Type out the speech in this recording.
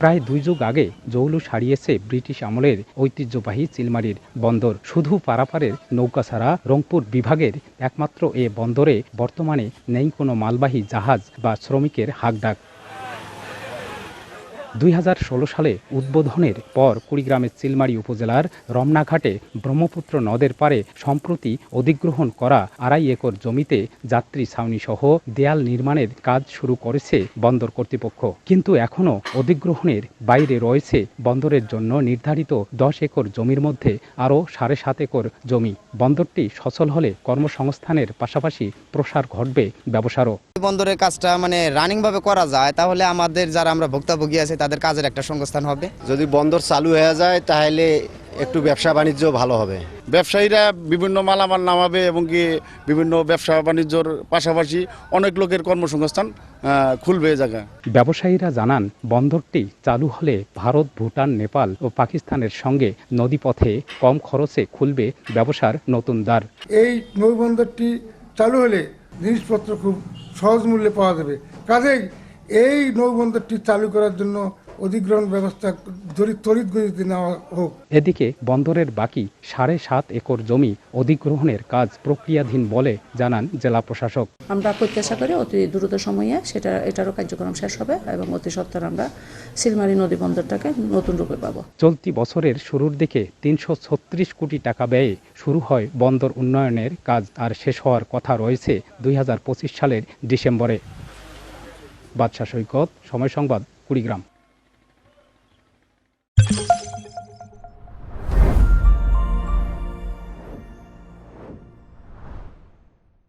প্রায় দুই যুগ আগে জৌলু হারিয়েছে ব্রিটিশ আমলের ঐতিহ্যবাহী চিলমারির বন্দর। শুধু পারাপারের নৌকা ছাড়া রংপুর বিভাগের একমাত্র এ বন্দরে বর্তমানে নেই কোনো মালবাহী জাহাজ বা শ্রমিকের হাকডাক। দুই হাজার ষোলো সালে উদ্বোধনের পর কুড়িগ্রামের চিলমারি উপজেলার রমনাঘাটে ব্রহ্মপুত্র নদের পারে সম্প্রতি অধিগ্রহণ করা আড়াই একর জমিতে যাত্রী ছাউনি সহ দেয়াল নির্মাণের কাজ শুরু করেছে বন্দর কর্তৃপক্ষ। কিন্তু এখনও অধিগ্রহণের বাইরে রয়েছে বন্দরের জন্য নির্ধারিত দশ একর জমির মধ্যে আরও সাড়ে সাত একর জমি। বন্দরটি সচল হলে কর্মসংস্থানের পাশাপাশি প্রসার ঘটবে ব্যবসারও। বন্দরের কাজটা মানে রানিং ভাবে করা যায়, তাহলে আমাদের যারা আমরা ভুক্তভোগী আছে তাদের কাজের একটা সংস্থান হবে। যদি বন্দর চালু হয়ে যায় তাহলে একটু ব্যবসা বাণিজ্য ভালো হবে। ব্যবসায়ীরা বিভিন্ন মালামাল নামাবে এবং কি বিভিন্ন ব্যবসা বাণিজ্যর পাশাপাশি অনেক লোকের কর্মসংস্থান খুলবে জায়গা ব্যবসায়ীরা জানান বন্দরটি চালু হলে ভারত ভুটান নেপাল ও পাকিস্তানের সঙ্গে নদীপথে কম খরচে খুলবে ব্যবসার নতুন দ্বার। এই নৌবন্দরটি চালু হলে জিনিসপত্র খুব সহজ মূল্যে পাওয়া যাবে। কাজেই এই নৌবন্দরটি চালু করার জন্য অধিগ্রহণ ব্যবস্থা তড়িৎ গতিতে নেওয়া হোক। এদিকে বন্দরের বাকি সাড়ে সাত একর জমি অধিগ্রহণের কাজ প্রক্রিয়াধীন বলে জানান জেলা প্রশাসক। আমরা প্রত্যাশা করি অতি দ্রুত সময়ে সেটা এটারও কার্যক্রম শেষ হবে এবং অতি সত্তর আমরা সিলমারি নদী বন্দরটাকে নতুন রূপে পাবো। চলতি বছরের শুরুর দিকে তিনশো ছত্রিশ কোটি টাকা ব্যয়ে শুরু হয় বন্দর উন্নয়নের কাজ আর শেষ হওয়ার কথা রয়েছে দুই হাজার পঁচিশ সালের ডিসেম্বরে। বাদশা সৈকত সময় সংবাদ কুড়িগ্রাম।